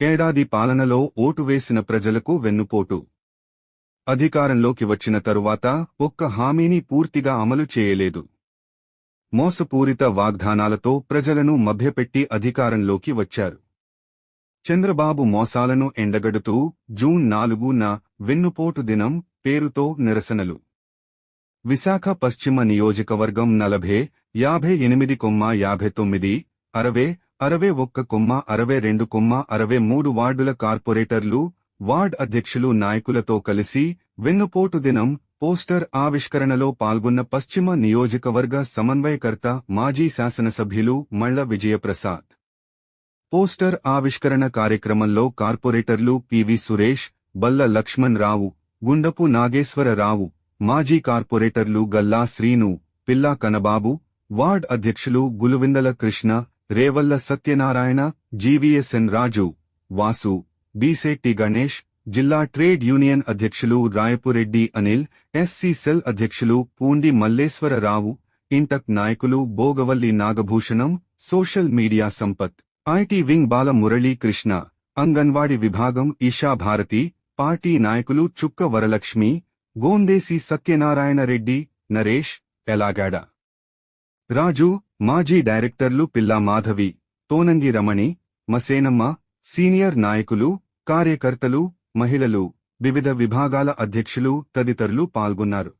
ఏడాది పాలనలో ఓటు వేసిన ప్రజలకు వెన్నుపోటు. అధికారంలోకి వచ్చిన తరువాత ఒక్క హామీని పూర్తిగా అమలు చేయలేదు. మోసపూరిత వాగ్దానాలతో ప్రజలను మభ్యపెట్టి అధికారంలోకి వచ్చారు. చంద్రబాబు మోసాలను ఎండగడుతూ జూన్ నాలుగున వెన్నుపోటు దినం పేరుతో నిరసనలు. విశాఖ పశ్చిమ నియోజకవర్గం నలభై యాభై ఎనిమిది కొమ్మ యాభై తొమ్మిది అరవై అరవై ఒక్క కొమ్మ అరవై రెండు కొమ్మ అరవై మూడు వార్డుల కార్పొరేటర్లు వార్డ్ అధ్యక్షులు నాయకులతో కలిసి వెన్నుపోటు దినం పోస్టర్ ఆవిష్కరణలో పాల్గొన్న పశ్చిమ నియోజకవర్గ సమన్వయకర్త మాజీ శాసనసభ్యులు మళ్ళ విజయప్రసాద్. పోస్టర్ ఆవిష్కరణ కార్యక్రమంలో కార్పొరేటర్లు పివి సురేష్ బల్ల లక్ష్మణ్ రావు గుండపు నాగేశ్వరరావు మాజీ కార్పొరేటర్లు గల్లా శ్రీను పిల్లా కనబాబు వార్డ్ అధ్యక్షులు గులువిందల కృష్ణ రేవల్ల సత్యనారాయణ జీవీఎస్ఎన్ రాజు వాసు బీశెట్టి గణేష్ జిల్లా ట్రేడ్ యూనియన్ అధ్యక్షులు రాయపురెడ్డి అనిల్ ఎస్సీ సెల్ అధ్యక్షులు పూండి మల్లేశ్వరరావు ఇంటక్ నాయకులు Bogavalli Nagabhushanam social media Sampath IT wing Bala Murali Krishna anganwadi విభాగం ఈషా భారతి పార్టీ నాయకులు చుక్క వరలక్ష్మి గోందేసి సత్యనారాయణ రెడ్డి నరేష్ ఎలాగాడ. రాజు మాజీ డైరెక్టర్లు పిల్లా మాధవి తోనంగి రమణి మసేనమ్మ సీనియర్ నాయకులు కార్యకర్తలు మహిళలు వివిధ విభాగాల అధ్యక్షులు తదితరులు పాల్గొన్నారు.